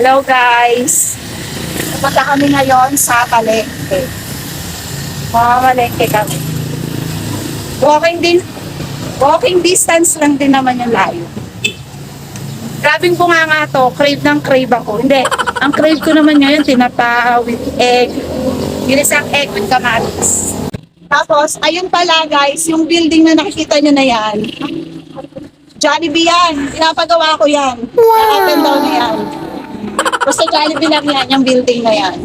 Hello guys! Pupunta kami ngayon sa palengke. Mamalengke kami. Walking din, walking distance lang din naman yung layo. Grabing bunga nga to, crave ng crave ako. Hindi, ang crave ko naman ngayon, tinapa with egg. Ginisang egg with kamatis. Tapos, ayun pala guys, yung building na nakikita nyo na yan. Jollibee yan. Pinapagawa ko yan. Wow. Up and down na yan. Basta Jollibee lang yan, yung building na yan.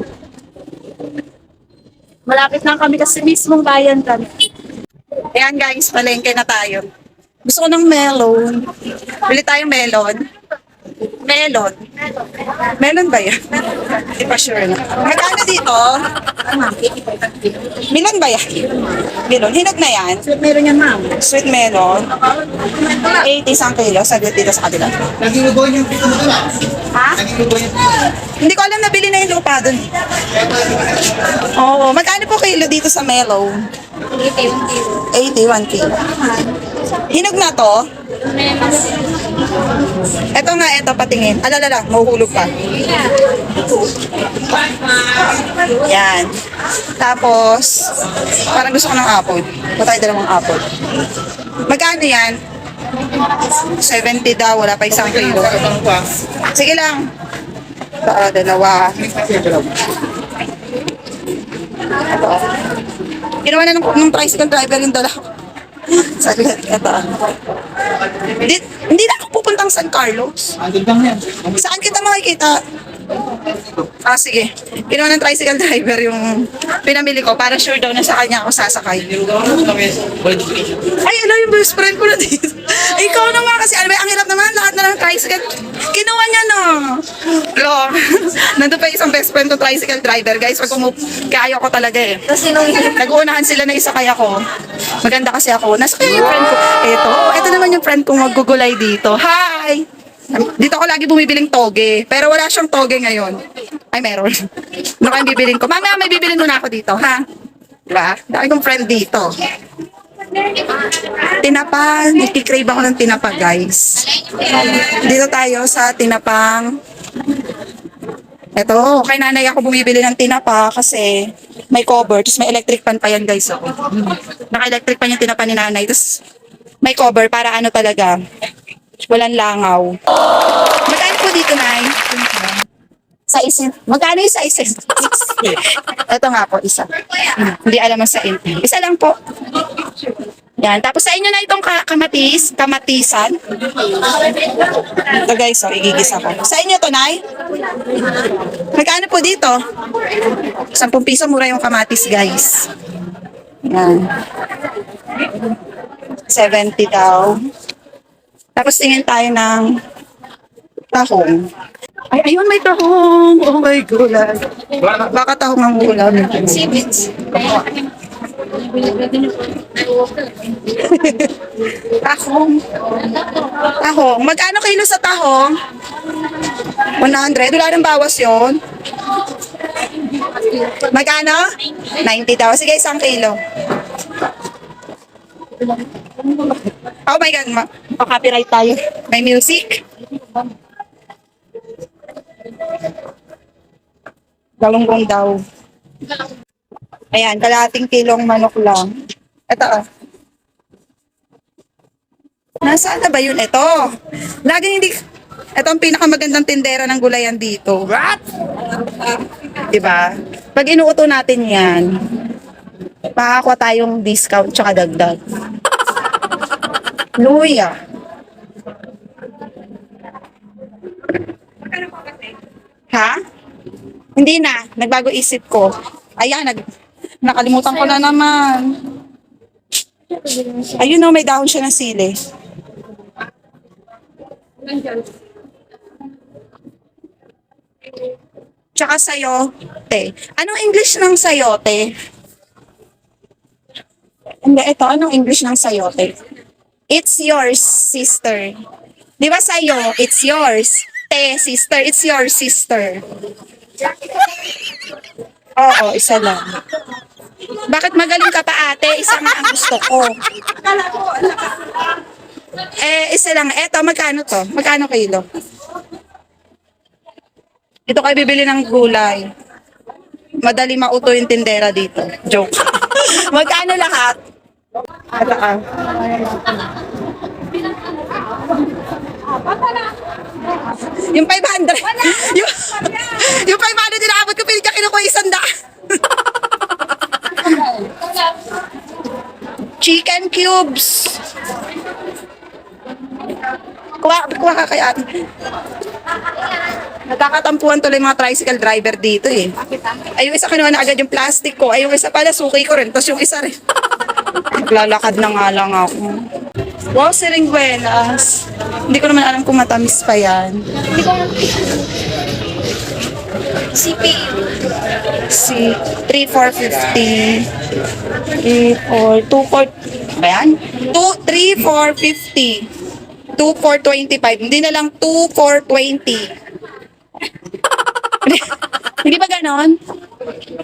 Malapit lang kami kasi mismong bayan kami. Ayan guys, palengke na tayo. Gusto ko ng melon. Bili tayong melon. Melon. Melon ba yan? Hindi pa sure na. Magkano dito? Melon ba yan? Melon. Hinog na yan? Sweet meron yan, ma'am. Sweet melon. 80 isang kilo. Sagot dito sa kabila. Nagilubo yung pito mo na. Ha? Nagilubo yung Hindi ko alam na bili na yung lupa dun. Oo. Magkano po kilo dito sa melon? 81 kilo. Hinog na to? Ito nga, ito patingin. Alala lang, mahuhulog pa. Yan. Tapos, parang gusto ko ng apple. Patay dalawang apple. Magkano yan? 70 daw, wala pa isang kilo. Sige lang. Ito, dalawa. Ito. Ginawa na ng, ng tricycle driver yung dala ko. Saglit, ito. Hindi, hindi na ako pupuntang San Carlos. Yan. Saan kita makikita? Ah, sige. Ginawa ng tricycle driver yung pinamili ko para sure daw na sa kanya ako sasakay. Ay, ano yung best friend ko na dito? Ikaw naman kasi, alam mo, ang hirap naman, lahat na lang tricycle. Kinuha niya, no? Lo, nandun pa isang best friend ko, tricycle driver. Guys, pag umup, kaya ko talaga eh. Nag-uunahan sila na isa kaya ko. Maganda kasi ako. Nasa kaya yung friend ko. Ito, ito naman yung friend kong magugulay dito. Hi! Dito ako lagi bumibiling toge. Pero wala siyang toge ngayon. Ay, meron. Ano kayong bibiling ko? Mamaya may bibilin muna ako dito, ha? Diba? Dami kong friend dito. Tinapa. Nagkikrave ako ng tinapa, guys. Dito tayo sa tinapang ito, kay nanay ako bumibili ng tinapa kasi may cover, tapos may electric fan pa yan guys. Oh. Naka-electric pan yung tinapa ni nanay, tapos may cover para ano talaga, walang langaw. Magkano po dito, Nay? Sa isin. Magkano yung sa isin? Ito nga po, isa. Hmm, Hindi alam ang sa in. Isa lang po. Yan. Tapos sa inyo na itong ka- kamatis, kamatisan. Ito guys, so igigisa ko. Sa inyo to, Nay? Magkano po dito? 10 piso mura yung kamatis, guys. Yan. 70 daw. Tapos tingin tayo ng tahong. Ay, ayun, may tahong. Oh my God. Baka tahong ang ulam. Sibits. tahong. Tahong. Magkano kilo sa tahong? 100. Wala nang bawas yon. Magkano? 90 daw. Sige, isang kilo. Oh my God, ma- oh, copyright tayo. May music. Galunggong daw. Ayan, kalating kilong manok lang. Ito ah. Nasaan na ba yun? Ito. Lagi hindi... Ito ang pinakamagandang tindera ng gulayan dito. What? Diba? Pag inuuto natin yan, makakuha tayong discount tsaka dagdag. Luya. Ha? Hindi na. Nagbago isip ko. Ayan, nag, nakalimutan ko na naman. Ayun o, may dahon siya ng sili. Tsaka sayote. Anong English ng sayote? Hindi, ito. Anong English ng sayote? It's yours, sister. Di ba sayo, it's yours. Te, sister, it's your sister. Oo, isa lang. Bakit magaling ka pa ate? Isa nga ang gusto ko. Eh, isa lang. Eto, magkano to? Magkano kilo? Dito kayo bibili ng gulay. Madali mauto yung tindera dito. Joke. Magkano lahat? Ito ah. Yung 500. yung, yung 500 dinabot ko, pilit ka kinukuha isang daan. Chicken cubes. Kuha, kuha ka kay ate. Nagkakatampuan tuloy mga tricycle driver dito eh. Ay, yung isa kinuha na agad yung plastic ko. Ay, yung isa pala, suki ko rin. Tapos yung isa rin. Naglalakad na nga lang ako. Wow, siringwelas. Hindi ko naman alam kung matamis pa yan. CP. Si 3,450. 3, 4, 2, 4, ba yan? 2, 3, 4, 50. 2, 4, 25. Hindi na lang 2, 4, 20. Hindi ba ganon?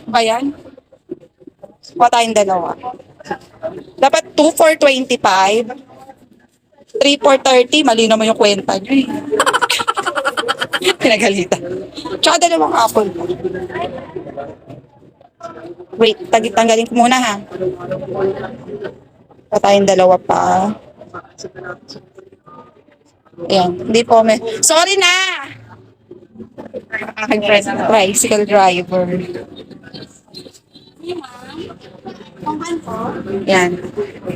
Ba yan? Kuha tayong dalawa. Dapat 2, 4, 25. 3, 4, 30. Mali naman yung kwenta nyo eh. Pinagalitan. Tsaka dalawang apple. Wait, tag- tanggalin ko muna ha. Pa dalawa pa. Ayan, hindi po may... Sorry na! Aking tricycle driver. Yan.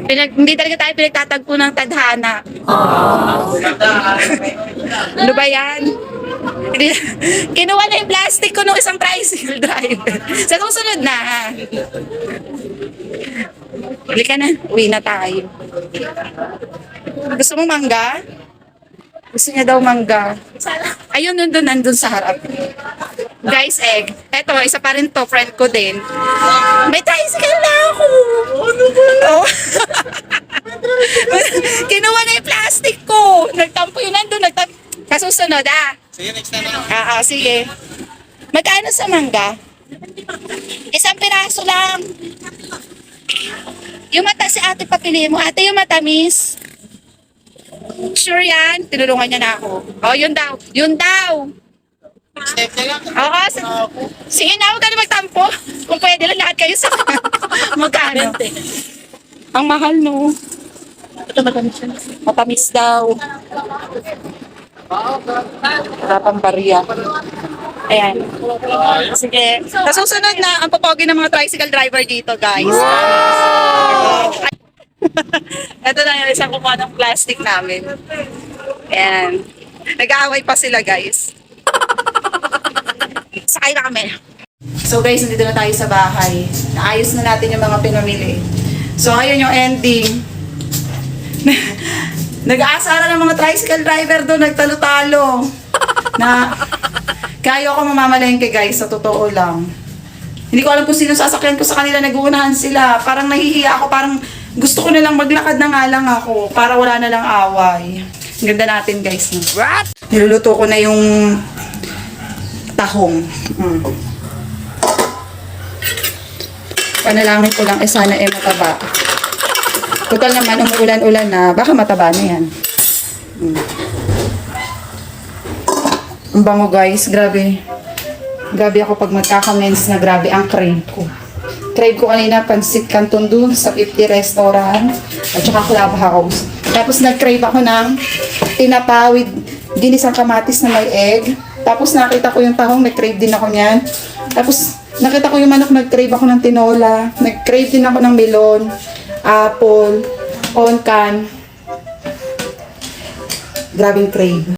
Pinag, hindi talaga tayo pinagtatagpo ng tadhana. Ano ba yan? Kinuha na yung plastic ko nung isang tricycle driver. Sa susunod na? Huli ka na. Uwi na tayo. Gusto mo mangga? Gusto niya daw mangga. Ayun, nandun, nandun sa harap. Guys, egg. Eto, isa pa rin to, friend ko din. May tricycle na ako. Ano ba? Oh. Kinuha na yung plastic ko. Nagtampo yun, nandun, nagtampo. Kasusunod, ah. Sige, next time na. Ah, ah, sige. Magkano sa mangga? Isang piraso lang. Yung mata si ate papili mo. Ate, yung matamis. Sure yan? Tinulungan niya na ako. Oh, yun daw. Yun daw. Lang. Oo, sige. Na, huwag ka na magtampo. Kung pwede lang lahat kayo sa... Magkano? Ang mahal, no? Ito matamis daw. Wala pang barya. Ayan. Sige. Sa susunod na, ang papogi ng mga tricycle driver dito, guys. Ito na yung isang kumuha ng plastic namin. Ayan. Nag-aaway pa sila, guys. Sakay na kami. So guys, nandito na tayo sa bahay. Naayos na natin yung mga pinamili. So ayun yung ending. Nag-aasara ng mga tricycle driver doon, nagtalo-talo. na kaya ako mamamalengke guys, sa totoo lang. Hindi ko alam kung sino sasakyan ko sa kanila, nag-uunahan sila. Parang nahihiya ako, parang gusto ko na lang maglakad na nga lang ako para wala na lang away. Ang Ganda natin guys. No? What? Niluluto ko na yung tahong. Mm. Panalangin ko lang, eh sana eh mataba. Total naman, umuulan-ulan na, baka mataba na yan. Mm. Ang bango guys, grabe. Grabe ako pag magkaka-mens na grabe ang crave ko. Crave ko kanina pansit canton dun sa 50 restaurant at saka clubhouse. Tapos nag-crave ako ng tinapa with ginisang kamatis na may egg. Tapos nakita ko yung tahong, nag-crave din ako niyan. Tapos nakita ko yung manok, nag-crave ako ng tinola. Nag-crave din ako ng melon, apple, onkan. Grabing crave.